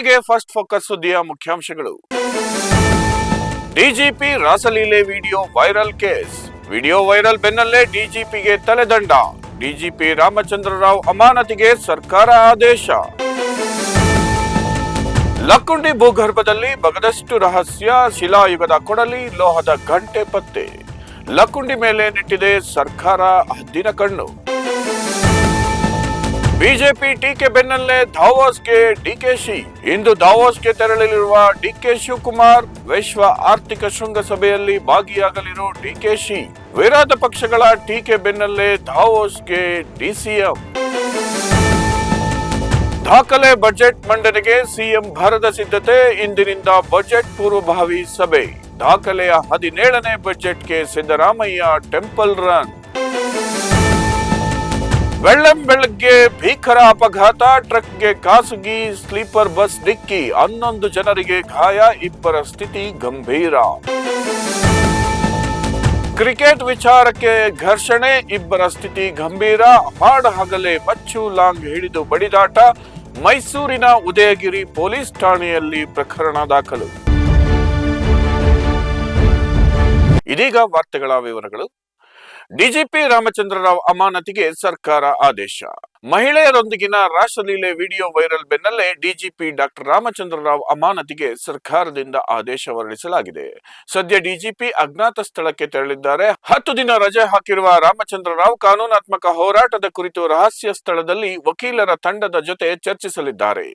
ಮೊದಲಿಗೆ first focus ಸುದ್ದಿಯ ಮುಖ್ಯಾಂಶಗಳು. DGP ರಾಸಲೀಲೆ video viral case. Video viral ಬೆನ್ನಲ್ಲೇ ಡಿಜಿಪಿಗೆ ತಲೆದಂಡ. ಡಿಜಿಪಿ ರಾಮಚಂದ್ರ ರಾವ್ ಅಮಾನತಿಗೆ ಸರ್ಕಾರ ಆದೇಶ. ಲಕ್ಕುಂಡಿ ಭೂಗರ್ಭದಲ್ಲಿ ಬಗದಷ್ಟು ರಹಸ್ಯ, ಶಿಲಾಯುಗದ ಕೊಡಲಿ, ಲೋಹದ ಗಂಟೆ ಪತ್ತೆ. ಲಕ್ಕುಂಡಿ ಮೇಲೆ ನೆಟ್ಟಿದೆ ಸರ್ಕಾರ ಹದ್ದಿನ ಕಣ್ಣು. ಬಿಜೆಪಿ ಟೀಕೆ ಬೆನ್ನಲ್ಲೇ ಧಾವೋಸ್ಗೆ ಡಿಕೆಶಿ. ಇಂದು ಧಾವೋಸ್ಗೆ ತೆರಳಲಿರುವ ಡಿಕೆ ಶಿವಕುಮಾರ್ ವಿಶ್ವ ಆರ್ಥಿಕ ಶೃಂಗಸಭೆಯಲ್ಲಿ ಭಾಗಿಯಾಗಲಿರೋ ಡಿಕೆಶಿ. ವಿರೋಧ ಪಕ್ಷಗಳ ಟೀಕೆ ಬೆನ್ನಲ್ಲೇ ಧಾವೋಸ್ಗೆ ಡಿಸಿಎಂ. ದಾಖಲೆ ಬಜೆಟ್ ಮಂಡನೆಗೆ ಸಿಎಂ ಭರದ ಸಿದ್ಧತೆ, ಇಂದಿನಿಂದ ಬಜೆಟ್ ಪೂರ್ವಭಾವಿ ಸಭೆ. ದಾಖಲೆಯ ಹದಿನೇಳನೇ ಬಜೆಟ್ಗೆ ಸಿದ್ದರಾಮಯ್ಯ ಟೆಂಪಲ್ ರನ್. ಬೆಳ್ಳಂ ಬೆಳಗ್ಗೆ ಭೀಕರ ಅಪಘಾತ, ಟ್ರಕ್ಗೆ ಖಾಸಗಿ ಸ್ಲೀಪರ್ ಬಸ್ ಡಿಕ್ಕಿ, ಹನ್ನೊಂದು ಜನರಿಗೆ ಗಾಯ, ಇಬ್ಬರ ಸ್ಥಿತಿ ಗಂಭೀರ. ಕ್ರಿಕೆಟ್ ವಿಚಾರಕ್ಕೆ ಘರ್ಷಣೆ, ಇಬ್ಬರ ಸ್ಥಿತಿ ಗಂಭೀರ. ಹಾಡ ಹಗಲೇ ಮಚ್ಚು ಲಾಂಗ್ ಹಿಡಿದು ಬಡಿದಾಟ, ಮೈಸೂರಿನ ಉದಯಗಿರಿ ಪೊಲೀಸ್ ಠಾಣೆಯಲ್ಲಿ ಪ್ರಕರಣ ದಾಖಲು. ಇದೀಗ ವಾರ್ತೆಗಳ ವಿವರಗಳು. ಡಿಜಿಪಿ ರಾಮಚಂದ್ರ ರಾವ್ ಅಮಾನತಿಗೆ ಸರ್ಕಾರ ಆದೇಶ. ಮಹಿಳೆಯರೊಂದಿಗಿನ ರಾಷ್ಟ್ರಲೀಲೆ ವಿಡಿಯೋ ವೈರಲ್ ಬೆನ್ನಲ್ಲೇ ಡಿಜಿಪಿ ಡಾಕ್ಟರ್ ರಾಮಚಂದ್ರ ರಾವ್ ಅಮಾನತಿಗೆ ಸರ್ಕಾರದಿಂದ ಆದೇಶ ಹೊರಡಿಸಲಾಗಿದೆ. ಸದ್ಯ ಡಿಜಿಪಿ ಅಜ್ಞಾತ ಸ್ಥಳಕ್ಕೆ ತೆರಳಿದ್ದಾರೆ. ಹತ್ತು ದಿನ ರಜೆ ಹಾಕಿರುವ ರಾಮಚಂದ್ರ ರಾವ್ ಕಾನೂನಾತ್ಮಕ ಹೋರಾಟದ ಕುರಿತು ರಹಸ್ಯ ಸ್ಥಳದಲ್ಲಿ ವಕೀಲರ ತಂಡದ ಜೊತೆ ಚರ್ಚಿಸಲಿದ್ದಾರೆ.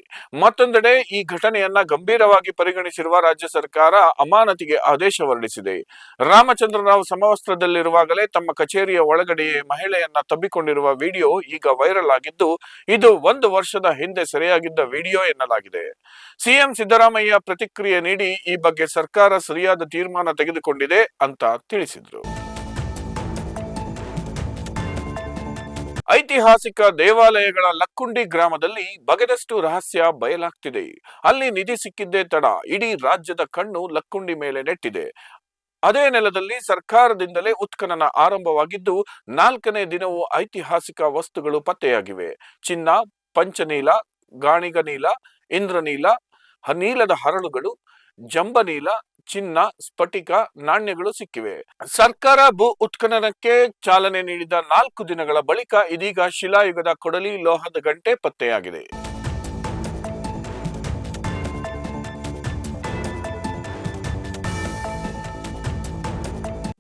ಮತ್ತೊಂದೆಡೆ ಈ ಘಟನೆಯನ್ನ ಗಂಭೀರವಾಗಿ ಪರಿಗಣಿಸಿರುವ ರಾಜ್ಯ ಸರ್ಕಾರ ಅಮಾನತಿಗೆ ಆದೇಶ ಹೊರಡಿಸಿದೆ. ರಾಮಚಂದ್ರ ರಾವ್ ಸಮವಸ್ತ್ರದಲ್ಲಿರುವಾಗಲೇ ತಮ್ಮ ಕಚೇರಿಯ ಒಳಗಡೆಯೇ ಮಹಿಳೆಯನ್ನ ತಬ್ಬಿಕೊಂಡಿರುವ ವಿಡಿಯೋ ಈಗ ವೈರಲ್ ಆಗಿದ್ದು ಇದು ಒಂದು ವರ್ಷದ ಹಿಂದೆ ಸೆರೆಯಾಗಿದ್ದ ವಿಡಿಯೋ ಎನ್ನಲಾಗಿದೆ. ಸಿಎಂ ಸಿದ್ದರಾಮಯ್ಯ ಪ್ರತಿಕ್ರಿಯೆ ನೀಡಿ, ಈ ಬಗ್ಗೆ ಸರ್ಕಾರ ಸರಿಯಾದ ತೀರ್ಮಾನ ತೆಗೆದುಕೊಂಡಿದೆ ಅಂತ ತಿಳಿಸಿದ್ರು. ಐತಿಹಾಸಿಕ ದೇವಾಲಯಗಳ ಲಕ್ಕುಂಡಿ ಗ್ರಾಮದಲ್ಲಿ ಬಗೆದಷ್ಟು ರಹಸ್ಯ ಬಯಲಾಗ್ತಿದೆ. ಅಲ್ಲಿ ನಿಧಿ ಸಿಕ್ಕಿದ್ದೇ ತಡ, ಇಡೀ ರಾಜ್ಯದ ಕಣ್ಣು ಲಕ್ಕುಂಡಿ ಮೇಲೆ ನೆಟ್ಟಿದೆ. ಅದೇ ನೆಲದಲ್ಲಿ ಸರ್ಕಾರದಿಂದಲೇ ಉತ್ಖನನ ಆರಂಭವಾಗಿದ್ದು, ನಾಲ್ಕನೇ ದಿನವೂ ಐತಿಹಾಸಿಕ ವಸ್ತುಗಳು ಪತ್ತೆಯಾಗಿವೆ. ಚಿನ್ನ, ಪಂಚನೀಲ, ಗಾಣಿಗನೀಲ, ಇಂದ್ರನೀಲ ನೀಲದ ಹರಳುಗಳು, ಜಂಬನೀಲ, ಚಿನ್ನ, ಸ್ಫಟಿಕ, ನಾಣ್ಯಗಳು ಸಿಕ್ಕಿವೆ. ಸರ್ಕಾರ ಭೂ ಉತ್ಖನನಕ್ಕೆ ಚಾಲನೆ ನೀಡಿದ ನಾಲ್ಕು ದಿನಗಳ ಬಳಿಕ ಇದೀಗ ಶಿಲಾಯುಗದ ಕೊಡಲಿ ಲೋಹದ ಗಂಟೆ ಪತ್ತೆಯಾಗಿದೆ.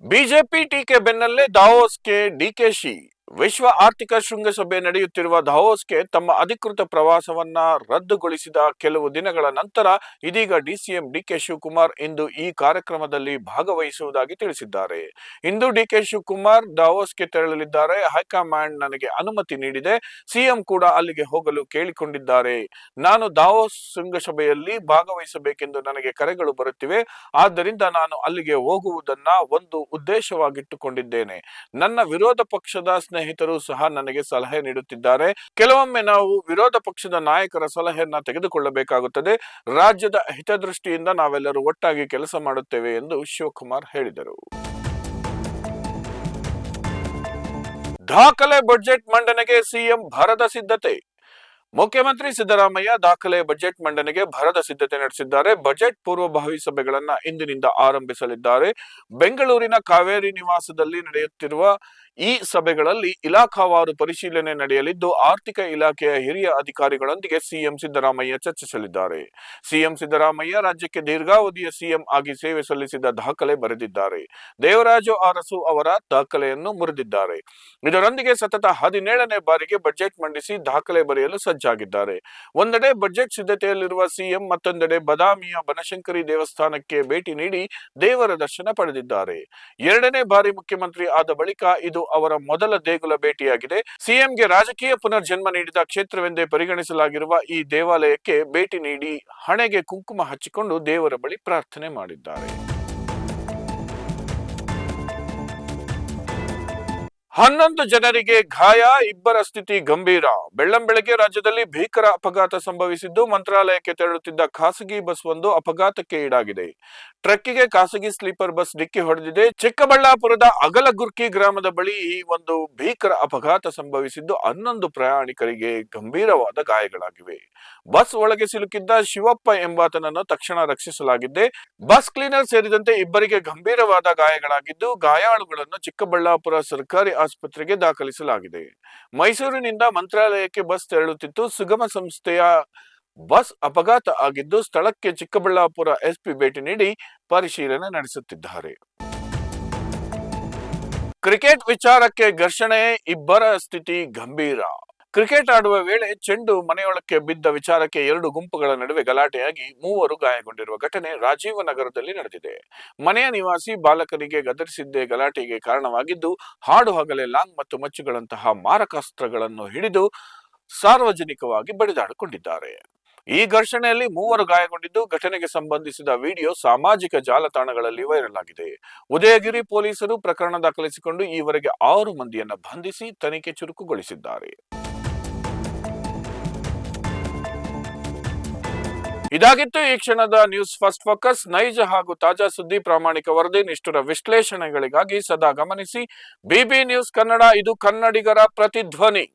ಬಿಜೆಪಿ ಟೀಕೆ ಬೆನ್ನಲ್ಲೇ ದಾವೋಸ್ಗೆ ಡಿಕೆಶಿ ವಿಶ್ವ ಆರ್ಥಿಕ ಶೃಂಗಸಭೆ ನಡೆಯುತ್ತಿರುವ ಧಾವೋಸ್ಗೆ ತಮ್ಮ ಅಧಿಕೃತ ಪ್ರವಾಸವನ್ನ ರದ್ದುಗೊಳಿಸಿದ ಕೆಲವು ದಿನಗಳ ನಂತರ ಇದೀಗ ಡಿಸಿಎಂ ಡಿಕೆ ಶಿವಕುಮಾರ್ ಇಂದು ಈ ಕಾರ್ಯಕ್ರಮದಲ್ಲಿ ಭಾಗವಹಿಸುವುದಾಗಿ ತಿಳಿಸಿದ್ದಾರೆ. ಇಂದು ಡಿಕೆ ಶಿವಕುಮಾರ್ ದಾವೋಸ್ಗೆ ತೆರಳಲಿದ್ದಾರೆ. ಹೈಕಮಾಂಡ್ ನನಗೆ ಅನುಮತಿ ನೀಡಿದೆ. ಸಿಎಂ ಕೂಡ ಅಲ್ಲಿಗೆ ಹೋಗಲು ಕೇಳಿಕೊಂಡಿದ್ದಾರೆ. ನಾನು ದಾವೋಸ್ ಶೃಂಗಸಭೆಯಲ್ಲಿ ಭಾಗವಹಿಸಬೇಕೆಂದು ನನಗೆ ಕರೆಗಳು ಬರುತ್ತಿವೆ. ಆದ್ದರಿಂದ ನಾನು ಅಲ್ಲಿಗೆ ಹೋಗುವುದನ್ನ ಒಂದು ಉದ್ದೇಶವಾಗಿಟ್ಟುಕೊಂಡಿದ್ದೇನೆ. ನನ್ನ ವಿರೋಧ ಪಕ್ಷದ ಸ್ನೇಹಿತರು ಸಹ ನನಗೆ ಸಲಹೆ ನೀಡುತ್ತಿದ್ದಾರೆ. ಕೆಲವೊಮ್ಮೆ ನಾವು ವಿರೋಧ ಪಕ್ಷದ ನಾಯಕರ ಸಲಹೆಯನ್ನ ತೆಗೆದುಕೊಳ್ಳಬೇಕಾಗುತ್ತದೆ. ರಾಜ್ಯದ ಹಿತದೃಷ್ಟಿಯಿಂದ ನಾವೆಲ್ಲರೂ ಒಟ್ಟಾಗಿ ಕೆಲಸ ಮಾಡುತ್ತೇವೆ ಎಂದು ಶಿವಕುಮಾರ್ ಹೇಳಿದರು. ದಾಖಲೆ ಬಜೆಟ್ ಮಂಡನೆಗೆ ಸಿಎಂ ಭರದ ಸಿದ್ಧತೆ. ಮುಖ್ಯಮಂತ್ರಿ ಸಿದ್ದರಾಮಯ್ಯ ದಾಖಲೆ ಬಜೆಟ್ ಮಂಡನೆಗೆ ಭರದ ಸಿದ್ಧತೆ ನಡೆಸಿದ್ದಾರೆ. ಬಜೆಟ್ ಪೂರ್ವಭಾವಿ ಸಭೆಗಳನ್ನ ಇಂದಿನಿಂದ ಆರಂಭಿಸಲಿದ್ದಾರೆ. ಬೆಂಗಳೂರಿನ ಕಾವೇರಿ ನಿವಾಸದಲ್ಲಿ ನಡೆಯುತ್ತಿರುವ ಈ ಸಭೆಗಳಲ್ಲಿ ಇಲಾಖಾವಾರು ಪರಿಶೀಲನೆ ನಡೆಯಲಿದ್ದು, ಆರ್ಥಿಕ ಇಲಾಖೆಯ ಹಿರಿಯ ಅಧಿಕಾರಿಗಳೊಂದಿಗೆ ಸಿಎಂ ಸಿದ್ದರಾಮಯ್ಯ ಚರ್ಚಿಸಲಿದ್ದಾರೆ. ಸಿಎಂ ಸಿದ್ದರಾಮಯ್ಯ ರಾಜ್ಯಕ್ಕೆ ದೀರ್ಘಾವಧಿಯ ಸಿಎಂ ಆಗಿ ಸೇವೆ ಸಲ್ಲಿಸಿದ ದಾಖಲೆ ಬರೆದಿದ್ದಾರೆ. ದೇವರಾಜು ಅರಸು ಅವರ ದಾಖಲೆಯನ್ನು ಮುರಿದಿದ್ದಾರೆ. ಇದರೊಂದಿಗೆ ಸತತ ಹದಿನೇಳನೇ ಬಾರಿಗೆ ಬಜೆಟ್ ಮಂಡಿಸಿ ದಾಖಲೆ ಬರೆಯಲು ಸಜ್ಜಾಗಿದ್ದಾರೆ. ಒಂದೆಡೆ ಬಜೆಟ್ ಸಿದ್ಧತೆಯಲ್ಲಿರುವ ಸಿಎಂ, ಮತ್ತೊಂದೆಡೆ ಬದಾಮಿಯ ಬನಶಂಕರಿ ದೇವಸ್ಥಾನಕ್ಕೆ ಭೇಟಿ ನೀಡಿ ದೇವರ ದರ್ಶನ ಪಡೆದಿದ್ದಾರೆ. ಎರಡನೇ ಬಾರಿ ಮುಖ್ಯಮಂತ್ರಿ ಆದ ಬಳಿಕ ಇದು ಅವರ ಮೊದಲ ದೇಗುಲ ಭೇಟಿಯಾಗಿದೆ. ಸಿಎಂಗೆ ರಾಜಕೀಯ ಪುನರ್ಜನ್ಮ ನೀಡಿದ ಕ್ಷೇತ್ರವೆಂದೇ ಪರಿಗಣಿಸಲಾಗಿರುವ ಈ ದೇವಾಲಯಕ್ಕೆ ಭೇಟಿ ನೀಡಿ ಹಣೆಗೆ ಕುಂಕುಮ ಹಚ್ಚಿಕೊಂಡು ದೇವರ ಬಳಿ ಪ್ರಾರ್ಥನೆ ಮಾಡಿದ್ದಾರೆ. ಹನ್ನೊಂದು ಜನರಿಗೆ ಗಾಯ, ಇಬ್ಬರ ಸ್ಥಿತಿ ಗಂಭೀರ. ಬೆಳ್ಳಂಬೆಳಗ್ಗೆ ರಾಜ್ಯದಲ್ಲಿ ಭೀಕರ ಅಪಘಾತ ಸಂಭವಿಸಿದ್ದು, ಮಂತ್ರಾಲಯಕ್ಕೆ ತೆರಳುತ್ತಿದ್ದ ಖಾಸಗಿ ಬಸ್ ಒಂದು ಅಪಘಾತಕ್ಕೆ ಈಡಾಗಿದೆ. ಟ್ರಕ್ಕಿಗೆ ಖಾಸಗಿ ಸ್ಲೀಪರ್ ಬಸ್ ಡಿಕ್ಕಿ ಹೊಡೆದಿದೆ. ಚಿಕ್ಕಬಳ್ಳಾಪುರದ ಅಗಲಗುರ್ಕಿ ಗ್ರಾಮದ ಬಳಿ ಈ ಒಂದು ಭೀಕರ ಅಪಘಾತ ಸಂಭವಿಸಿದ್ದು, ಹನ್ನೊಂದು ಪ್ರಯಾಣಿಕರಿಗೆ ಗಂಭೀರವಾದ ಗಾಯಗಳಾಗಿವೆ. ಬಸ್ ಒಳಗೆ ಸಿಲುಕಿದ್ದ ಶಿವಪ್ಪ ಎಂಬಾತನನ್ನು ತಕ್ಷಣ ರಕ್ಷಿಸಲಾಗಿದೆ ಬಸ್ ಕ್ಲೀನರ್ ಸೇರಿದಂತೆ ಇಬ್ಬರಿಗೆ ಗಂಭೀರವಾದ ಗಾಯಗಳಾಗಿದ್ದು, ಗಾಯಾಳುಗಳನ್ನು ಚಿಕ್ಕಬಳ್ಳಾಪುರ ಸರ್ಕಾರಿ ಆಸ್ಪತ್ರೆಗೆ ದಾಖಲಿಸಲಾಗಿದೆ. ಮೈಸೂರಿನಿಂದ ಮಂತ್ರಾಲಯಕ್ಕೆ ಬಸ್ ತೆರಳುತ್ತಿತ್ತು ಸುಗಮ ಸಂಸ್ಥೆಯ ಬಸ್ ಅಪಘಾತ ಆಗಿದ್ದು, ಸ್ಥಳಕ್ಕೆ ಚಿಕ್ಕಬಳ್ಳಾಪುರ ಎಸ್ಪಿ ಭೇಟಿ ನೀಡಿ ಪರಿಶೀಲನೆ ನಡೆಸುತ್ತಿದ್ದಾರೆ. ಕ್ರಿಕೆಟ್ ವಿಚಾರಕ್ಕೆ ಘರ್ಷಣೆ, ಇಬ್ಬರ ಸ್ಥಿತಿ ಗಂಭೀರ. ಕ್ರಿಕೆಟ್ ಆಡುವ ವೇಳೆ ಚೆಂಡು ಮನೆಯೊಳಕ್ಕೆ ಬಿದ್ದ ವಿಚಾರಕ್ಕೆ ಎರಡು ಗುಂಪುಗಳ ನಡುವೆ ಗಲಾಟೆಯಾಗಿ ಮೂವರು ಗಾಯಗೊಂಡಿರುವ ಘಟನೆ ರಾಜೀವನಗರದಲ್ಲಿ ನಡೆದಿದೆ. ಮನೆಯ ನಿವಾಸಿ ಬಾಲಕನಿಗೆ ಗದರಿಸಿದ್ದೇ ಗಲಾಟೆಗೆ ಕಾರಣವಾಗಿದ್ದು, ಹಾಡು ಹಗಲೆ, ಲಾಂಗ್ ಮತ್ತು ಮಚ್ಚುಗಳಂತಹ ಮಾರಕಾಸ್ತ್ರಗಳನ್ನು ಹಿಡಿದು ಸಾರ್ವಜನಿಕವಾಗಿ ಬಡಿದಾಡಿಕೊಂಡಿದ್ದಾರೆ. ಈ ಘರ್ಷಣೆಯಲ್ಲಿ ಮೂವರು ಗಾಯಗೊಂಡಿದ್ದು, ಘಟನೆಗೆ ಸಂಬಂಧಿಸಿದ ವಿಡಿಯೋ ಸಾಮಾಜಿಕ ಜಾಲತಾಣಗಳಲ್ಲಿ ವೈರಲ್ ಆಗಿದೆ. ಉದಯಗಿರಿ ಪೊಲೀಸರು ಪ್ರಕರಣ ದಾಖಲಿಸಿಕೊಂಡು ಈವರೆಗೆ ಆರು ಮಂದಿಯನ್ನು ಬಂಧಿಸಿ ತನಿಖೆ ಚುರುಕುಗೊಳಿಸಿದ್ದಾರೆ. ಇದಾಗಿತ್ತು ಈ ಕ್ಷಣದ ನ್ಯೂಸ್ ಫಸ್ಟ್ ಫೋಕಸ್. ನೈಜ ಹಾಗೂ ತಾಜಾ ಸುದ್ದಿ, ಪ್ರಾಮಾಣಿಕ ವರದಿ, ನಿಷ್ಠುರ ವಿಶ್ಲೇಷಣೆಗಳಿಗಾಗಿ ಸದಾ ಗಮನಿಸಿ. ಬಿಬಿ ನ್ಯೂಸ್ ಕನ್ನಡ, ಇದು ಕನ್ನಡಿಗರ ಪ್ರತಿಧ್ವನಿ.